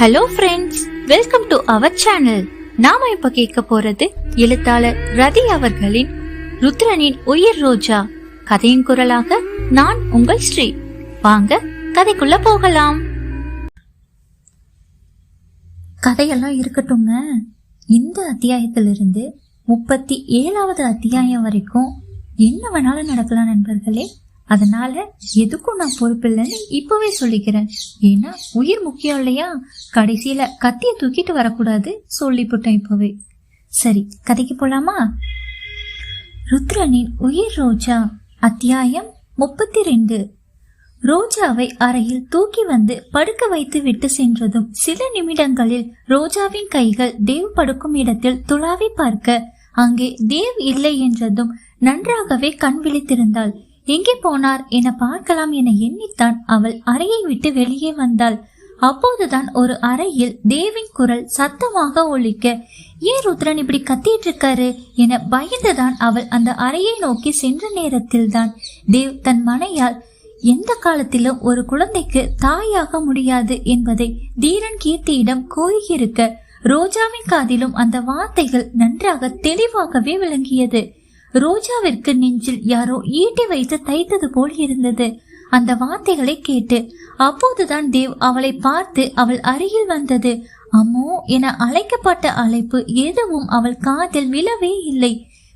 Hello friends welcome to our channel நாம இப்ப கேட்க போறது எழுத்தாளர் ரதி அவர்களின் ருத்ரனின் உயிர் ரோஜா. கதையின் குரலாக நான் உங்கள் ஸ்ரீ. வாங்க கதைக்குள்ள போகலாம். கதையெல்லாம் இருக்கட்டுங்க. இந்த அத்தியாயத்திலிருந்து முப்பத்தி ஏழாவது அத்தியாயம் வரைக்கும் என்ன வேணாலும் நடக்கலாம் நண்பர்களே. அதனால எதுக்கும் நான் பொறுப்பில்லைன்னு இப்பவே சொல்லிக்கிறேன். ஏன்னா உயிர் முக்கியம் இல்லையா? கடைசியில கத்திய தூக்கிட்டு வரக்கூடாது சொல்லிவிட்டேன் இப்பவே. சரி கதைக்கு போலாமா? ருத்ரனின் உயிர் ரோஜா அத்தியாயம் முப்பத்தி ரெண்டு ரோஜாவை அறையில் தூக்கி வந்து படுக்க வைத்து விட்டு சென்றதும் சில நிமிடங்களில் ரோஜாவின் கைகள் தேவ் படுக்கும் இடத்தில் துளாவி பார்க்க அங்கே தேவ் இல்லை என்றதும் நன்றாகவே கண் விழித்திருந்தாள். எங்கே போனார் என பார்க்கலாம் என எண்ணித்தான் அவள் அறையை விட்டு வெளியே வந்தாள். அப்போதுதான் ஒரு அறையில் தேவின் குரல் சத்தமாக ஒழிக்க ஏன் ருத்ரன் இப்படி கத்திட்டு இருக்காரு என பயந்துதான் அவள் அந்த அறையை நோக்கி சென்ற நேரத்தில் தான் தேவ் தன் மனையால் எந்த காலத்திலும் ஒரு குழந்தைக்கு தாயாக முடியாது என்பதை தீரன் கீர்த்தியிடம் கூறியிருக்க ரோஜாவின் காதிலும் அந்த வார்த்தைகள் நன்றாக தெளிவாகவே விளங்கியது. ரோஜாவிற்கு நெஞ்சில் யாரோ ஈட்டி வைத்து தைத்தது போல் இருந்தது. அந்த வார்த்தைகளை கேட்டு அப்போதுதான் தேவ் அவளை பார்த்து அவள் அருகில் வந்தது. அம்மோ என அழைக்கப்பட்ட அழைப்பு எதுவும் அவள் காதில் விழவே இல்லை.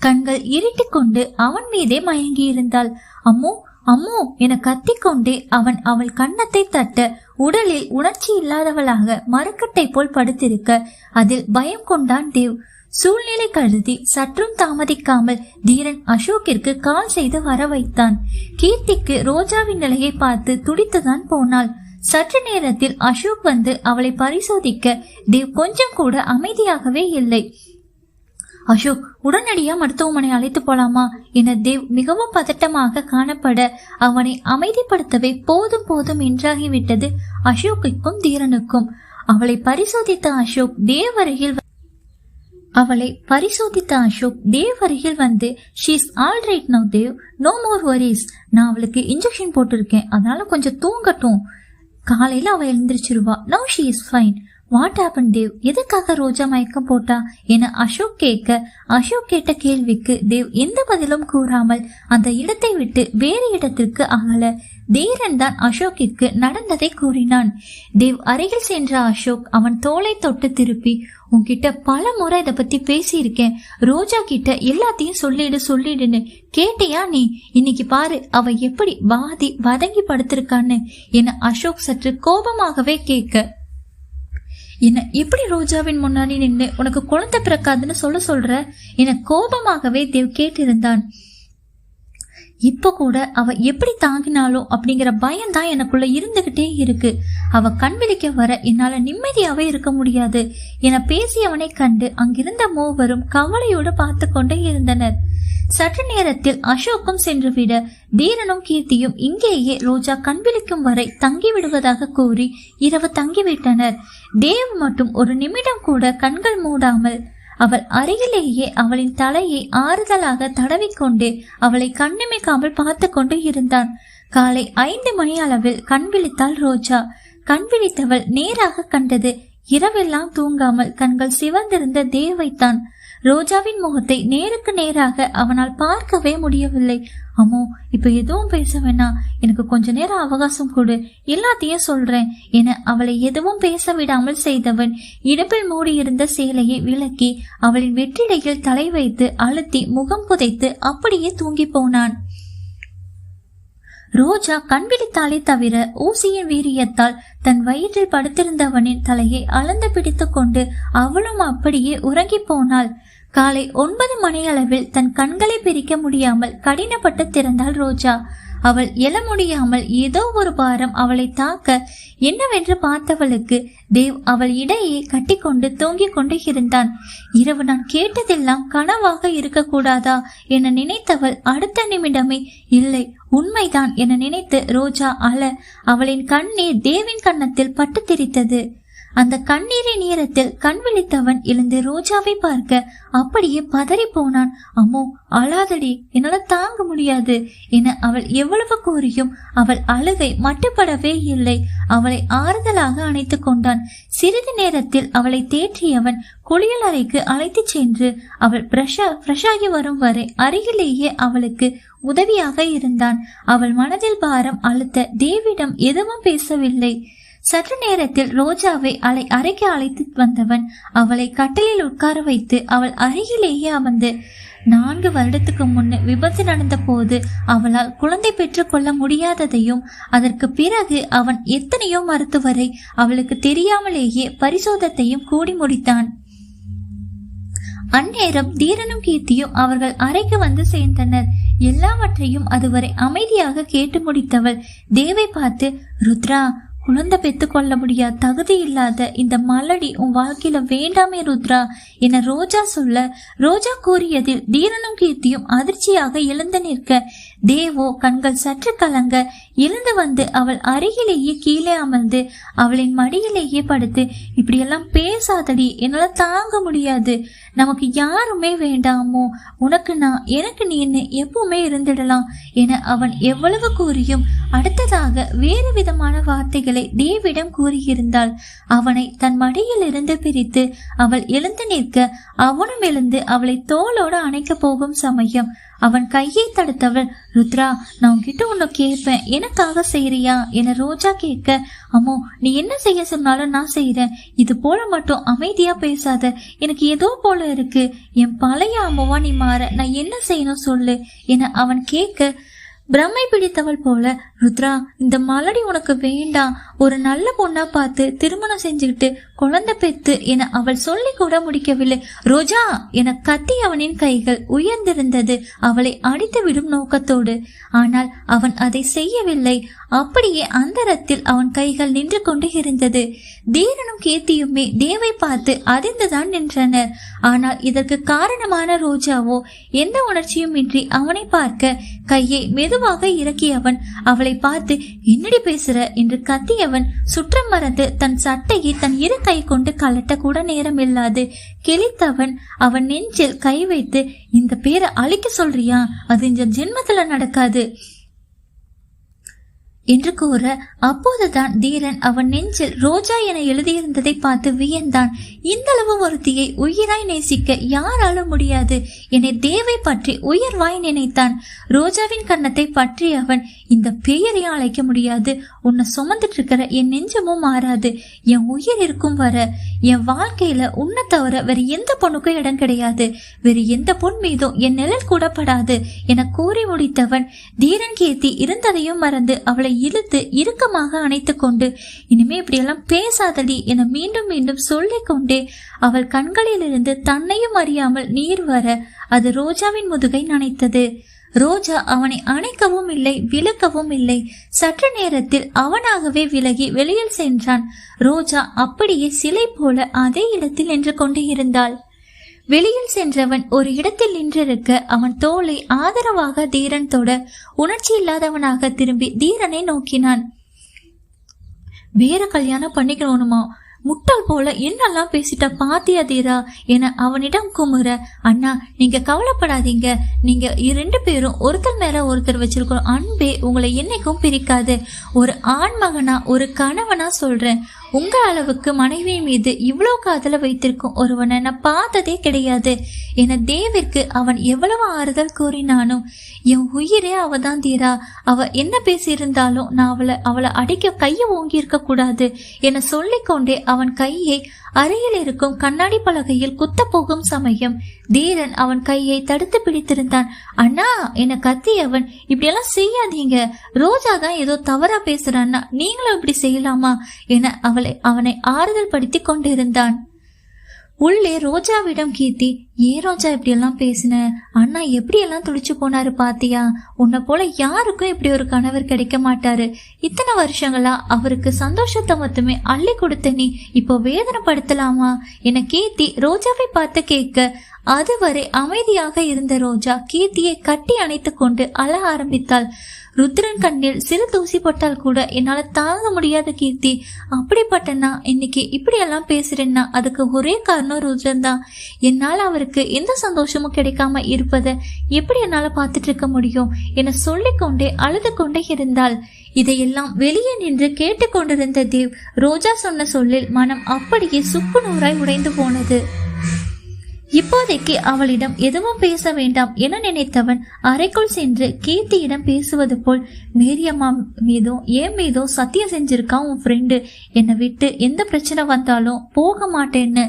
கண்கள் இருட்டிக் கொண்டு அவன் மீதே மயங்கி இருந்தாள் அம்மோ அம்மோ என கத்திக்கொண்டே அவன் அவள் கன்னத்தை தட்ட உடலில் உணர்ச்சி இல்லாதவளாக மரக்கட்டை போல் படுத்திருக்க அதில் பயம் கொண்டான் தேவ். சூழ்நிலை கருதி சற்றும் தாமதிக்காமல் தீரன் அசோக்கிற்கு கால் செய்து வர வைத்தான் கீர்த்திக்கு ரோஜாவின் நிலையை பார்த்து துடித்துதான் போனாள். சற்று நேரத்தில் அசோக் வந்து அவளை பரிசோதிக்க தேவ் கொஞ்சம் கூட அமைதியாகவே இல்லை. அசோக் உடனடியா மருத்துவமனை அழைத்து போலாமா? என தேவ் மிகவும் பதட்டமாக காணப்பட அவனை அமைதிப்படுத்தவே போதும் போதும் என்றாகிவிட்டது அசோக்குக்கும் தீரனுக்கும். அவளை பரிசோதித்த அசோக் தேவ் அருகில் அவளை பரிசோதித்த அசோக் தேவ் அருகில் வந்து she's all right now Dev no more worries நான் அவளுக்கு இன்ஜெக்ஷன் போட்டிருக்கேன். அதனால கொஞ்சம் தூங்கட்டும். காலையில அவள் எழுந்திரிச்சிருவா. Now she is fine what happen Dev எதுக்காக ரோஜா மயக்கம் போட்டா? என அசோக் கேட்க அசோக் கேட்ட கேள்விக்கு தேவ் எந்த பதிலும் கூறாமல் அந்த இடத்தை விட்டு வேறு இடத்திற்கு அகல. தீரன் தான் அசோக்கிற்கு நடந்ததை கூறினான். தேவ் அருகில் சென்ற அசோக் அவன் தோலை தொட்டு திருப்பி உன்கிட்ட பல முறை இதை பத்தி பேசியிருக்கேன். ரோஜா கிட்ட எல்லாத்தையும் சொல்லிடு சொல்லிடுன்னு கேட்டியா நீ? இன்னைக்கு பாரு அவ எப்படி பாதி வதங்கி படுத்திருக்கான்னு என அசோக் சற்று கோபமாகவே கேட்க என்ன எப்படி ரோஜாவின் முன்னாடி நின்று உனக்கு குழந்தை பிறக்காதுன்னு சொல்ல சொல்ற? என கோபமாகவே தேவ் கேட்டிருந்தான். இப்ப கூட அவ எப்படி தாங்கினாலோ அப்படிங்கிற பயம்தான் எனக்குள்ள இருந்துகிட்டே இருக்கு. அவ கண் விழிக்க வர என்னால நிம்மதியாவே இருக்க முடியாது. என பேசியவனை கண்டு அங்கிருந்த மூவரும் கவலையோடு பார்த்து கொண்டே இருந்தனர். சற்று நேரத்தில் அசோக்கும் சென்றுவிட தீரனும் கீர்த்தியும் இங்கேயே ரோஜா கண் விழிக்கும் வரை தங்கி விடுவதாக கூறி இரவு தங்கிவிட்டனர். தேவ் மட்டும் ஒரு நிமிடம் கூட கண்கள் மூடாமல் அவள் அருகிலேயே அவளின் தலையை ஆறுதலாக தடவிக்கொண்டு அவளை கண்ணிமைக்காமல் பார்த்து கொண்டு இருந்தான். காலை ஐந்து மணி அளவில் கண் விழித்தாள் ரோஜா. கண் விழித்தவள் நேராக கண்டது இரவெல்லாம் தூங்காமல் கண்கள் சிவந்திருந்த தேவைத்தான். ரோஜாவின் முகத்தை நேருக்கு நேராக அவனால் பார்க்கவே முடியவில்லை. அம்மோ இப்ப எதுவும் பேச வேணாம். எனக்கு கொஞ்ச நேரம் அவகாசம் கொடு. எல்லாத்தையும் சொல்றேன் என அவளை எதுவும் பேச விடாமல் செய்தவன் இடுப்பில் மூடியிருந்த சேலையை விலக்கி அவளின் வெற்றிடையில் தலை வைத்து அழுத்தி முகம் புதைத்து அப்படியே தூங்கி போனான். ரோஜா கண்விழித்தாலே தவிர ஊசியின் வீரியத்தால் தன் வயிற்றில் படுத்திருந்தவனின் தலையை அளந்து பிடித்து கொண்டு அவளும் அப்படியே உறங்கி போனாள். காலை ஒன்பது மணியளவில் தன் கண்களை பிரிக்க முடியாமல் கடினப்பட்டு திறந்தாள் ரோஜா. அவள் எழ முடியாமல் ஏதோ ஒரு பாரம் அவளை தாக்க என்னவென்று பார்த்தவளுக்கு தேவ் அவள் இடையே கட்டிக்கொண்டு தூங்கிக் கொண்டு இருந்தான். இரவு நான் கேட்டதெல்லாம் கனவாக இருக்கக்கூடாதா என நினைத்தவள் அடுத்த நிமிடமே இல்லை. உண்மைதான் என நினைத்து ரோஜா அழ அவளின் கண்ணீர் தேவின் கன்னத்தில் பட்டு திரித்தது. அந்த கண்ணீரின் நேரத்தில் கண் விழித்தவன் எழுந்து ரோஜாவை பார்க்க அப்படியே பதறி போனான். அம்மோ அழாதடி என்னால தாங்க முடியாது என அவள் எவ்வளவு கூறியும் அவள் அழுகை மட்டுப்படவே இல்லை. அவளை ஆறுதலாக அணைத்து கொண்டான். சிறிது நேரத்தில் அவளை தேற்றியவன் குளியல் அறைக்கு அழைத்துச் சென்று அவள் பிரஷா ஃப்ரெஷ்ஷாகி வரும் வரை அருகிலேயே அவளுக்கு உதவியாக இருந்தான். அவள் மனதில் பாரம் அழுத்த தேவிடம் எதுவும் பேசவில்லை. சற்று நேரத்தில் ரோஜாவை அலை அறைக்கு அழைத்து வந்தவன் அவளை கட்டிலில் உட்கார வைத்து அவள் அருகிலேயே அமர்ந்து நான்கு வருடத்துக்கு முன்னே விபத்து நடந்த போது அவளால் குழந்தை பெற்றுக்கொள்ள முடியாததையும் அதற்கு பிறகு அவன் எத்தனையோ மருத்துவரை அவளுக்கு தெரியாமலேயே பரிசோதத்தையும் கூடி முடித்தான். அந்நேரம் தீரனும் கீர்த்தியும் அவர்கள் அறைக்கு வந்து சேர்ந்தனர். எல்லாவற்றையும் அதுவரை அமைதியாக கேட்டு முடித்தவள் தேவை பார்த்து ருத்ரா குழந்தை பெற்று கொள்ள முடியாத தகுதி இல்லாத இந்த மலடி உன் வாழ்க்கையில வேண்டாமே ருத்ரா என ரோஜா சொல்ல ரோஜா கூறியதில் தீரனும் கீர்த்தியும் அதிர்ச்சியாக எழுந்து நிற்க தேவோ கண்கள் சற்று கலங்க எழுந்து வந்து அவள் அருகிலேயே கீழே அமர்ந்து அவளின் மடியிலேயே படுத்து இப்படியெல்லாம் பேசாதடி என்னால தாங்க முடியாது. நமக்கு யாருமே வேண்டாமோ. உனக்கு நான் எனக்கு நீன்னு எப்பவுமே இருந்திடலாம் என அவன் எவ்வளவு கூறியும் அடுத்ததாக வேறு விதமான வார்த்தைகளை தேவிடம் கூறியிருந்தாள். அவனை தன் மடியில் இருந்து பிரித்து அவள் எழுந்து நிற்க அவனும் எழுந்து அவளை தோளோடு அணைக்க போகும் சமயம். அவன் கையை தடுத்தவள் ருத்ரா நான் உன்கிட்ட ஒன்னு கேட்பேன். எனக்காக செய்யறியா என ரோஜா கேட்க அம்மோ நீ என்ன செய்ய சொன்னாலும் நான் செய்யறேன் இது போல மட்டும் அமைதியா பேசாத. எனக்கு ஏதோ போல இருக்கு. என் பழைய அம்மாவா நீ மாற. நான் என்ன செய்யணும் சொல்லு. என அவன் கேட்க பிரம்மை பிடித்தவள் போல ருத்ரா இந்த மலடி உனக்கு வேண்டாம் ஒரு நல்ல பொண்ணா பார்த்து திருமணம் செஞ்சுக்கிட்டு குழந்தை பெத்து என அவள் சொல்லி கூட முடிக்கவில்லை. ரோஜா என கத்தி அவனின் கைகள் உயர்ந்திருந்தது. அவளை அடித்து விடும் நோக்கத்தோடு. ஆனால் அவன் அதை செய்யவில்லை. அப்படியே அந்தரத்தில் அவன் கைகள் நின்று கொண்டு இருந்தது. தீரனும் கீர்த்தியுமே தேவை பார்த்து அதிர்ந்துதான் நின்றனர். ஆனால் இதற்கு காரணமான ரோஜாவோ எந்த உணர்ச்சியும் இன்றி அவனை பார்க்க கையை மெதுவாக இறக்கியவன். அவள் பார்த்து என்னடி பேசுற? என்று கத்தியவன் சுற்றம் மறந்து தன் சட்டையை தன் இரு கை கொண்டு கலட்ட கூட நேரம் இல்லாது கிழித்தவன் அவன் நெஞ்சில் கை வைத்து இந்த பேரை அழிக்க சொல்றியா? அது இந்த ஜென்மத்துல நடக்காது. என்று கூற அப்போதுதான் தீரன் அவன் நெஞ்சில் ரோஜா என எழுதியிருந்ததை பார்த்து வியந்தான். இந்த அளவு ஒருத்தியை உயிராய் நேசிக்க யாராலும் முடியாது என்னை தேவை பற்றி உயர்வாய் நினைத்தான். ரோஜாவின் கன்னத்தை பற்றி அவன் இந்த பெயரை அழைக்க முடியாது. உன்னை சுமந்துட்டு இருக்கிற என் நெஞ்சமும் மாறாது. என் உயிர் இருக்கும் வர என் வாழ்க்கையில உன்னை தவிர வேற எந்த பொண்ணுக்கும் இடம் கிடையாது. வேற எந்த பொன் மீதும் என் நிழல் கூட படாது என கூறி முடித்தவன் தீரன் கீர்த்தி இருந்ததையும் மறந்து அவளை இழுத்து இறுக்கமாக அணைத்து கொண்டு இனிமே இப்படியெல்லாம் பேசாதடி என மீண்டும் மீண்டும் சொல்லிக் கொண்டே அவள் கண்களிலிருந்து தன்னையும் அறியாமல் நீர் வர அது ரோஜாவின் முதுகை நனைத்தது. ரோஜா அவனை அணைக்கவும் இல்லை விலக்கவும் இல்லை. சற்று நேரத்தில் அவனாகவே விலகி வெளியில் சென்றான். ரோஜா அப்படியே சிலை போல அதே இடத்தில் நின்று கொண்டு இருந்தாள். வெளியில் சென்றவன் ஒரு இடத்தில் நின்றிருக்க அவன் தோலை ஆதரவாக தீரன் தொட உணர்ச்சி இல்லாதவனாக திரும்பி தீரனை நோக்கினான். வேற கல்யாணம் பண்ணிக்கணுமா? முட்டாள் போல என்னெல்லாம் பேசிட்ட பாத்தியா தீரா என அவனிடம் குமுற அண்ணா நீங்க கவலைப்படாதீங்க. நீங்க இரண்டு பேரும் ஒருத்தர் மேல ஒருத்தர் வச்சிருக்கிற அன்பே உங்களை என்னைக்கும் பிரிக்காது. ஒரு ஆண் மகனா ஒரு கணவனா சொல்றேன். உங்க அளவுக்கு மனைவி மீது இவ்வளவு காதல வைத்திருக்கும் ஒருவனை நான் பார்த்ததே கிடையாது. என தேவிற்கு அவன் எவ்வளவு ஆறுதல் கூறினானோ என் உயிரே அவ தான் தீரா. அவ என்ன பேசியிருந்தாலும் நான் அவளை அவளை அடிக்க கையை ஓங்கி இருக்க கூடாது என சொல்லிக்கொண்டே அவன் கையை அறையில் இருக்கும் கண்ணாடி பலகையில் குத்த போகும் சமயம் தீரன் அவன் கையை தடுத்து பிடித்திருந்தான். அண்ணா என கத்தியவன் இப்படியெல்லாம் செய்யாதீங்க. ரோஜா தான் ஏதோ தவறா பேசுறான்னா நீங்களும் இப்படி செய்யலாமா? என அவளை அவனை ஆறுதல் படுத்தி கொண்டிருந்தான். உள்ளே ரோஜாவிடம் கீர்த்தி ஏன் ரோஜா இப்படி எல்லாம் பேசின? அண்ணா எப்படி எல்லாம் துடிச்சு போனாரு பாத்தியா? உன்னை போல யாருக்கும் இப்படி ஒரு கணவர் கிடைக்க மாட்டாரு. இத்தனை வருஷங்களா அவருக்கு சந்தோஷத்தை மட்டுமே அள்ளி கொடுத்த நீ இப்போ வேதனைப்படுத்தலாமா? என கீர்த்தி ரோஜாவை பார்த்து கேட்க அதுவரை அமைதியாக இருந்த ரோஜா கீர்த்தியை கட்டி அணைத்து கொண்டு அழ ஆரம்பித்தாள். ருத்ரன் கண்ணில் சிறு தூசி போட்டால் கூட என்னால தாங்க முடியாத கீர்த்தி. அப்படிப்பட்டனா? இன்னைக்கு இப்படியெல்லாம் பேசுறேன்னா அதுக்கு ஒரே காரணம் ருத்ரன் தான். என்னால் அவருக்கு எந்த சந்தோஷமும் கிடைக்காம இருப்பதை எப்படி என்னால பார்த்துட்டு இருக்க முடியும்? என சொல்லிக்கொண்டே அழுது கொண்டே இருந்தாள். இதையெல்லாம் வெளியே நின்று கேட்டுக்கொண்டிருந்த தேவ் ரோஜா சொன்ன சொல்லில் மனம் அப்படியே சுக்கு நூறாய் உடைந்து போனது. இப்போதைக்கு அவளிடம் எதுவும் பேச வேண்டாம் என நினைத்தவன் அறைக்குள் சென்று கீர்த்தியிடம் பேசுவது போல் மேரியம்மா மீதோ ஏன் மீதோ சத்தியம் செஞ்சிருக்கான் உன் ஃப்ரெண்டு என்னை விட்டு எந்த பிரச்சனை வந்தாலும் போக மாட்டேன்னு.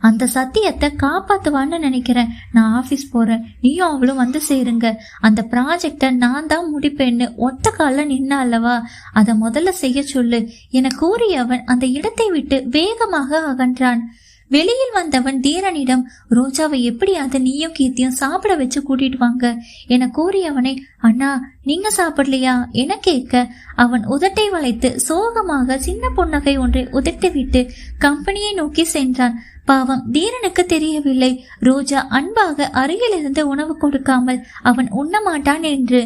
அந்த சத்தியத்தை காப்பாத்துவான்னு நினைக்கிறேன். நான் ஆபீஸ் போறேன். நீயும் அவளும் வந்து சேருங்க. அந்த ப்ராஜெக்டை நான் தான் முடிப்பேன்னு ஒத்த கால நின்ன அல்லவா? அதை முதல்ல செய்ய சொல்லு. என கூறியவன் அந்த இடத்தை விட்டு வேகமாக அகன்றான். வெளியில் வந்தவன் தீரனிடம் ரோஜாவை எப்படியாவது நீயும் கீர்த்தியும் சாப்பிட வச்சு கூட்டிட்டு வாங்க? என கூறியவனை அண்ணா நீங்க சாப்பிடலையா? என கேட்க அவன் உதட்டை வளைத்து சோகமாக சின்ன புன்னகை ஒன்றை உதட்டிவிட்டு கம்பெனியை நோக்கி சென்றான். பாவம் தீரனுக்கு தெரியவில்லை. ரோஜா அன்பாக அருகிலிருந்து உணவு கொடுக்காமல் அவன் உண்ண மாட்டான் என்று.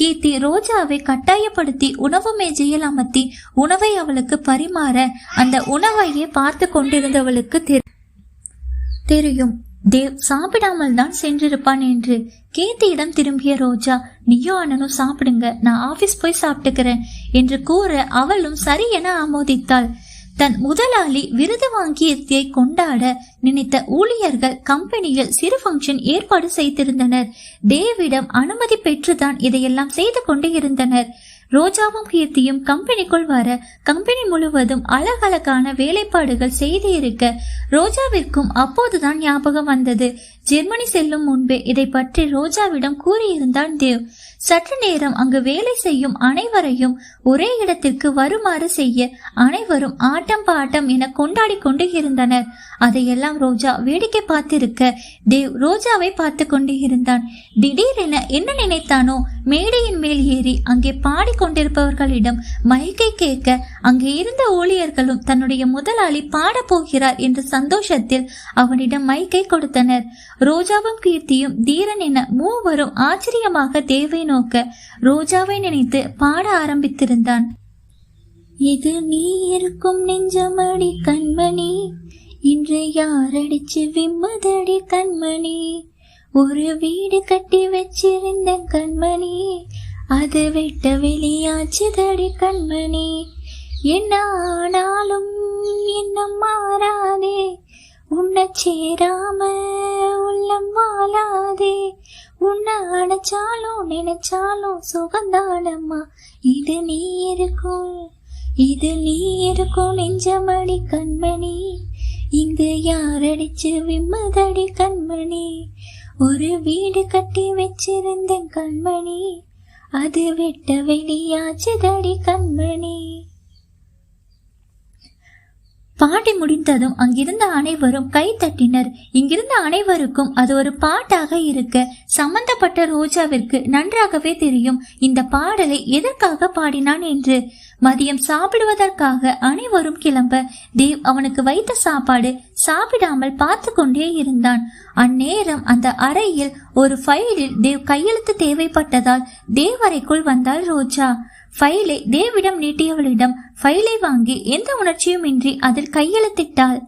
கீர்த்தி ரோஜாவை கட்டாயப்படுத்தி உணவு மேஜையில் அமர்த்தி உணவை அவளுக்கு பரிமாற அந்த உணவையே பார்த்து கொண்டிருந்தவளுக்கு தெரியும். தேவ் சாப்பிடாமல் தான் சென்றிருப்பான் என்று. கீர்த்தியிடம் திரும்பிய ரோஜா நீயும் அண்ணனும் சாப்பிடுங்க நான் ஆபீஸ் போய் சாப்பிட்டுக்கிறேன் என்று கூற அவளும் சரி என ஆமோதித்தாள். தன் முதலாளி விருது வாங்கியதை கொண்டாட நினைத்த ஊழியர்கள் கம்பெனியில் சிறு ஃபங்க்ஷன் ஏற்பாடு செய்திருந்தனர். தேவிடம் அனுமதி பெற்றுதான் இதையெல்லாம் செய்து கொண்டு இருந்தனர். ரோஜாவும் கீர்த்தியும் கம்பெனிக்குள் வர கம்பெனி முழுவதும் அழகழகான வேலைப்பாடுகள் செய்து இருக்க ரோஜாவிற்கும் அப்போதுதான் ஞாபகம் வந்தது. ஜெர்மனி செல்லும் முன்பே இதை பற்றி ரோஜாவிடம் கூறியிருந்தான் தேவ். சற்று நேரம் அங்கு வேலை செய்யும் அனைவரையும் ஒரே இடத்திற்கு வருமாறு செய்ய அனைவரும் ஆட்டம் பாட்டம் என கொண்டாடி கொண்டு இருந்தனர். அதையெல்லாம் ரோஜா வேடிக்கை பார்த்திருக்க தேவ் ரோஜாவை பார்த்து கொண்டு இருந்தான். திடீரென என்ன நினைத்தானோ மேடையின் மேல் ஏறி அங்கே பாடிக்கொண்டிருப்பவர்களிடம் மயக்கை கேட்க அங்கே இருந்த ஊழியர்களும் தன்னுடைய முதலாளி பாடப்போகிறார் என்ற சந்தோஷத்தில் அவனிடம் மைக்கை கொடுத்தனர். ரோஜாவும் கீர்த்தியும் தீரன் என மூவரும் ஆச்சரியமாக தேவை நோக்க ரோஜாவை நினைத்து பாட ஆரம்பித்திருந்தான். இது நீ இருக்கும் நெஞ்சமடி கண்மணி? இன்று யாரடிச்சு விம்மதடி கண்மணி? ஒரு வீடு கட்டி வச்சிருந்த கண்மணி? அது விட்ட வெளியாச்சுதடி கண்மணி? என்ன ஆனாலும் என்ன மாறாதே. உன்னை சேராம உள்ளம் வாழாதே. உன்னை அணைச்சாலும் நினைச்சாலும் சுகந்தானம்மா. இது நீ இருக்கும் இது நீ இருக்கும் நெஞ்சமணி கண்மணி. இங்கு யாரடிச்சு விம்மதடி கண்மணி? ஒரு வீடு கட்டி வச்சிருந்தேன் கண்மணி. அது விட்ட வெளியாச்சு தடி கண்மணி. பாடி முடிந்ததும் அங்கிருந்த அனைவரும் கை தட்டினர். இங்கிருந்த அனைவருக்கும் அது ஒரு பாட்டாக இருக்க சம்பந்தப்பட்ட ரோஜாவிற்கு நன்றாகவே தெரியும். இந்த பாடலை எதற்காக பாடினான் என்று. மதியம் சாப்பிடுவதற்காக அனைவரும் கிளம்ப தேவ் அவனுக்கு வைத்த சாப்பாடு சாப்பிடாமல் பார்த்து கொண்டே இருந்தான். அந்நேரம் அந்த அறையில் ஒரு ஃபைலில் தேவ் கையெழுத்து தேவைப்பட்டதால் தேவ் அறைக்குள் வந்தாள் ரோஜா. ஃபைலை தேவிடம் நீட்டியவளிடம் ஃபைலை வாங்கி எந்த உணர்ச்சியுமின்றி அதில் கையெழுத்திட்டாள்.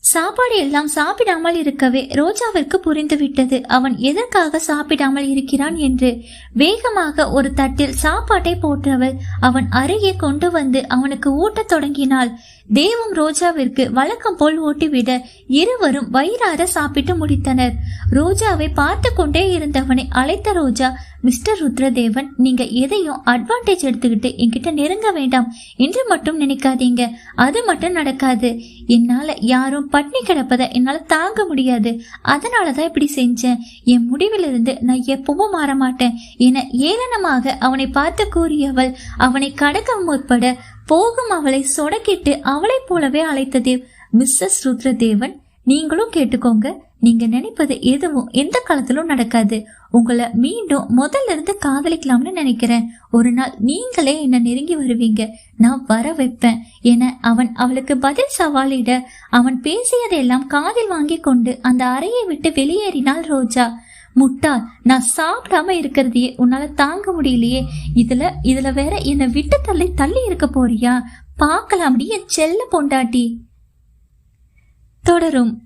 சாப்பாடு எல்லாம் சாப்பிடாமல் இருக்கவே ரோஜாவிற்கு புரிந்துவிட்டது. அவன் எதற்காக சாப்பிடாமல் இருக்கிறான் என்று வேகமாக ஒரு தட்டில் சாப்பாட்டை போட்டவள் அவன் அருகே கொண்டு வந்து அவனுக்கு ஊட்டத் தொடங்கினாள். தேவும் ரோஜாவிற்கு வழக்கம் போல் ஓட்டிவிட இருவரும் வயிறார சாப்பிட்டு முடித்தனர். ரோஜாவை பார்த்து கொண்டே இருந்தவனை அழைத்த ரோஜா மிஸ்டர் ருத்ரதேவன் நீங்க எதையும் அட்வான்டேஜ் எடுத்துக்கிட்டு என்கிட்ட நெருங்க வேண்டாம் என்று மட்டும் நினைக்காதீங்க. அது மட்டும் நடக்காது. என்னால யாரும் பட்னி கிடப்பதை என்னால தாங்க முடியாது. அதனாலதான் இப்படி செஞ்சேன். என் முடிவிலிருந்து நான் எப்பவும் மாற மாட்டேன் என ஏளனமாக அவனை பார்த்து கூறியவள் அவனை கடக்க முற்பட போகும் அவளை சொடக்கிட்டு அவளைப் போலவே அழைத்ததே. மிஸ்ஸஸ் ருத்ரதேவன் நீங்களும் கேட்டுக்கோங்க. நீங்க நினைப்பது எதுவும் எந்த காலத்திலும் நடக்காது. உங்களை மீண்டும் முதல்ல இருந்து காதலிக்கலாம்னு நினைக்கிறேன். ஒரு நாள் நீங்களே என்ன நெருங்கி வருவீங்க. நான் வர வைப்பேன் என அவன் அவளுக்கு பதில் சவாலிட அவன் பேசியதையெல்லாம் காதில் வாங்கி கொண்டு அந்த அறையை விட்டு வெளியேறினாள் ரோஜா. முட்டாள் நான் சாப்பிடாம இருக்கிறதையே உன்னால தாங்க முடியலையே. இதுல இதுல வேற என்னை விட்டு தள்ளி தள்ளி இருக்க போறியா? பார்க்கலாம்டி என் செல்ல பொண்டாட்டி. தொடரும்.